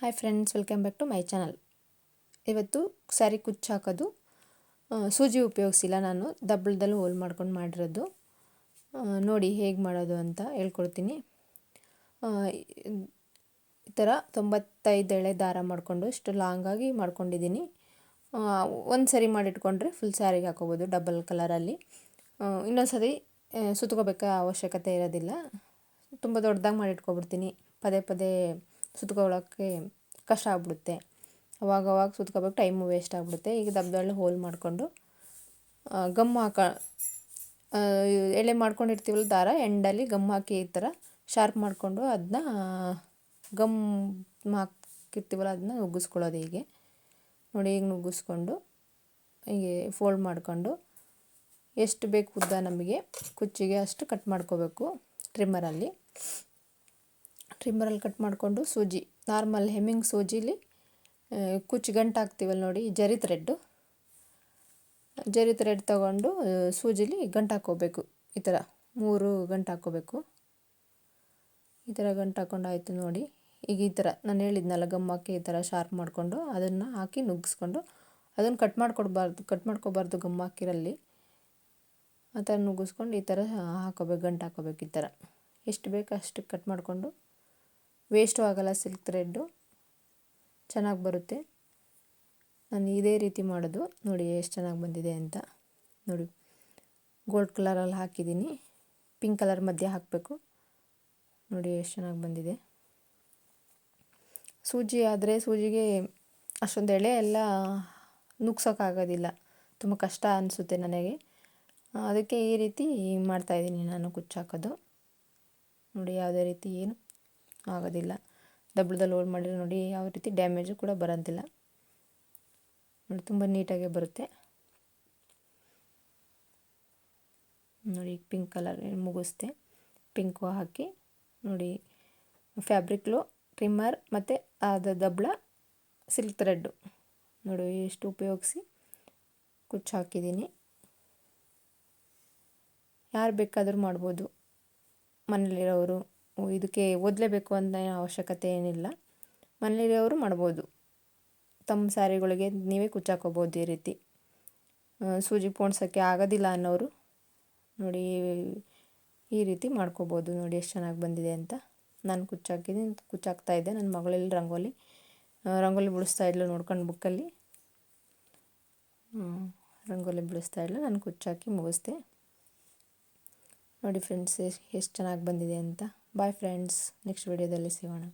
Hi friends welcome back to my channel ಇವತ್ತು ಸ್ಯಾರಿ ಕುಚ್ಚು ಹಾಕೋದು. ಸೂಜಿ ಉಪಯೋಗಿಸಿಲ್ಲ ನಾನು. ದಬ್ಬಳದಲ್ಲಿ ಹೋಲ್ ಮಾಡ್ಕೊಂಡು ಮಾಡಿರೋದು. ನೋಡಿ ಹೇಗೆ ಮಾಡೋದು ಅಂತ ಹೇಳ್ಕೊಡ್ತೀನಿ. ಈ ಥರ ತೊಂಬತ್ತೈದು ಎಳೆ ದಾರ ಮಾಡಿಕೊಂಡು ಇಷ್ಟು ಲಾಂಗಾಗಿ ಮಾಡ್ಕೊಂಡಿದ್ದೀನಿ. ಒಂದು ಸರಿ ಮಾಡಿಟ್ಕೊಂಡ್ರೆ ಫುಲ್ ಸ್ಯಾರಿಗೆ ಹಾಕೋಬೋದು ಡಬಲ್ ಕಲರಲ್ಲಿ ಇನ್ನೊಂದು ಸರಿ ಸುತ್ಕೋಬೇಕಾ ಅವಶ್ಯಕತೆ ಇರೋದಿಲ್ಲ. ತುಂಬ ದೊಡ್ಡದಾಗಿ ಮಾಡಿಟ್ಕೊಬಿಡ್ತೀನಿ. ಪದೇ ಪದೇ ಸುತ್ಕೊಳ್ಳೋಕ್ಕೆ ಕಷ್ಟ ಆಗ್ಬಿಡುತ್ತೆ. ಅವಾಗ ಅವಾಗ ಸುತ್ಕೋಬೇಕು, ಟೈಮು ವೇಸ್ಟ್ ಆಗಿಬಿಡುತ್ತೆ. ಈಗ ದಬ್ಬದಲ್ಲಿ ಹೋಲ್ ಮಾಡಿಕೊಂಡು ಗಮ್ ಹಾಕ ಎಳೆ ಮಾಡ್ಕೊಂಡಿರ್ತೀವಲ್ಲ ದಾರ, ಎಂಡಲ್ಲಿ ಗಮ್ ಹಾಕಿ ಈ ಥರ ಶಾರ್ಪ್ ಮಾಡಿಕೊಂಡು ಅದನ್ನ ಗಮ್ ಹಾಕಿರ್ತೀವಲ್ಲ ಅದನ್ನ ನುಗ್ಗಿಸ್ಕೊಳ್ಳೋದು ಹೀಗೆ. ನೋಡಿ ಈಗ ನುಗ್ಗಿಸ್ಕೊಂಡು ಹೀಗೆ ಫೋಲ್ಡ್ ಮಾಡಿಕೊಂಡು ಎಷ್ಟು ಬೇಕು ಉದ್ದ ನಮಗೆ, ಕುಚ್ಚಿಗೆ ಅಷ್ಟು ಕಟ್ ಮಾಡ್ಕೋಬೇಕು ಟ್ರಿಮ್ಮರಲ್ಲಿ ಟ್ರಿಮ್ಮರಲ್ಲಿ ಕಟ್ ಮಾಡಿಕೊಂಡು ಸೂಜಿ ನಾರ್ಮಲ್ ಹೆಮ್ಮಿಂಗ್ ಸೂಜಿಲಿ ಕುಚ್ಚು ಗಂಟು ಹಾಕ್ತೀವಲ್ಲ ನೋಡಿ ಜರಿ ಥ್ರೆಡ್ಡು ಜರಿ ಥ್ರೆಡ್ ತೊಗೊಂಡು ಸೂಜಿಲಿ ಗಂಟು ಹಾಕ್ಕೋಬೇಕು. ಈ ಥರ ಮೂರು ಗಂಟು ಹಾಕ್ಕೋಬೇಕು. ಈ ಥರ ಗಂಟು ಹಾಕ್ಕೊಂಡು ಆಯಿತು ನೋಡಿ. ಈಗ ಈ ಥರ ನಾನು ಹೇಳಿದ್ನಲ್ಲ, ಗಮ್ಮಕ್ಕೆ ಈ ಥರ ಶಾರ್ಪ್ ಮಾಡಿಕೊಂಡು ಅದನ್ನು ಹಾಕಿ ನುಗ್ಗಿಸ್ಕೊಂಡು ಅದನ್ನು ಕಟ್ ಮಾಡ್ಕೊಡ್ಬಾರ್ದು ಕಟ್ ಮಾಡ್ಕೋಬಾರ್ದು ಗಮ್ಮಾಕಿರಲ್ಲಿ ಆ ಥರ ನುಗ್ಗಿಸ್ಕೊಂಡು ಈ ಥರ ಹಾಕೋಬೇಕು ಗಂಟು ಹಾಕೋಬೇಕು ಈ ಥರ ಎಷ್ಟು ಬೇಕು ಅಷ್ಟು ಕಟ್ ಮಾಡಿಕೊಂಡು ವೇಸ್ಟು ಆಗಲ್ಲ ಸಿಲ್ಕ್ ಥ್ರೆಡ್ಡು. ಚೆನ್ನಾಗಿ ಬರುತ್ತೆ. ನಾನು ಇದೇ ರೀತಿ ಮಾಡೋದು. ನೋಡಿ ಎಷ್ಟು ಚೆನ್ನಾಗಿ ಬಂದಿದೆ ಅಂತ. ನೋಡಿ, ಗೋಲ್ಡ್ ಕಲರಲ್ಲಿ ಹಾಕಿದ್ದೀನಿ. ಪಿಂಕ್ ಕಲರ್ ಮಧ್ಯೆ ಹಾಕಬೇಕು. ನೋಡಿ ಎಷ್ಟು ಚೆನ್ನಾಗಿ ಬಂದಿದೆ. ಸೂಜಿ ಆದರೆ ಸೂಜಿಗೆ ಅಷ್ಟೊಂದು ಎಳೆ ಎಲ್ಲ ನುಗ್ಸೋಕ್ಕಾಗೋದಿಲ್ಲ ತುಂಬ ಕಷ್ಟ ಅನಿಸುತ್ತೆ ನನಗೆ. ಅದಕ್ಕೆ ಈ ರೀತಿ ಮಾಡ್ತಾಯಿದ್ದೀನಿ ನಾನು ಕುಚ್ಚಾಕೋದು ನೋಡಿ, ಯಾವುದೇ ರೀತಿ ಏನು ಆಗೋದಿಲ್ಲ. ದಬ್ಬಳದಲ್ಲಿ ಹೋಲ್ ಮಾಡಿದ್ರೆ ನೋಡಿ ಯಾವ ರೀತಿ ಡ್ಯಾಮೇಜು ಕೂಡ ಬರೋದಿಲ್ಲ. ನೋಡಿ ತುಂಬ ನೀಟಾಗೆ ಬರುತ್ತೆ. ನೋಡಿ ಪಿಂಕ್ ಕಲರ್ ಮುಗಿಸ್ದೆ. ಪಿಂಕು ಹಾಕಿ ನೋಡಿ ಫ್ಯಾಬ್ರಿಕ್ಲು ಟ್ರಿಮ್ಮರ್ ಮತ್ತು ಅದು ದಬ್ಳ ಸಿಲ್ಕ್ ಥ್ರೆಡ್ಡು ನೋಡಿ ಎಷ್ಟು ಉಪಯೋಗಿಸಿ ಕುಚ್ಚು ಹಾಕಿದ್ದೀನಿ. ಯಾರು ಬೇಕಾದರೂ ಮಾಡ್ಬೋದು. ಮನೇಲಿರೋರು ಇದಕ್ಕೆ ಓದಲೇಬೇಕು ಅಂತ ಅವಶ್ಯಕತೆ ಏನಿಲ್ಲ. ಮನೇಲಿರೋರು ಮಾಡ್ಬೋದು. ತಮ್ಮ ಸ್ಯಾರಿಗಳಿಗೆ ನೀವೇ ಕುಚ್ಚಾಕೋಬೋದು ಈ ರೀತಿ. ಸೂಜಿ ಪೋಣ್ಸೋಕ್ಕೆ ಆಗೋದಿಲ್ಲ ಅನ್ನೋರು ನೋಡಿ ಈ ರೀತಿ ಮಾಡ್ಕೋಬೋದು. ನೋಡಿ ಎಷ್ಟು ಚೆನ್ನಾಗಿ ಬಂದಿದೆ ಅಂತ. ನಾನು ಕುಚ್ಚಾಕಿದ್ದೀನಿ ಕುಚ್ಚಾಕ್ತಾ ಇದ್ದೆ. ನನ್ನ ಮಗಳಲ್ಲಿ ರಂಗೋಲಿ. ರಂಗೋಲಿ ಬಿಡಿಸ್ತಾ ಇದ್ಲು ನೋಡ್ಕೊಂಡು ಬುಕ್ಕಲ್ಲಿ. ರಂಗೋಲಿ ಬಿಡಿಸ್ತಾ ಇದ್ಲು. ನಾನು ಕುಚ್ಚಾಕಿ ಮುಗಿಸ್ದೆ. ನೋಡಿ ಫ್ರೆಂಡ್ಸ್, ಎಷ್ಟು ಚೆನ್ನಾಗಿ ಬಂದಿದೆ ಅಂತ. ಬಾಯ್ ಫ್ರೆಂಡ್ಸ್ ನೆಕ್ಸ್ಟ್ ವಿಡಿಯೋದಲ್ಲಿ ಸಿಗೋಣ.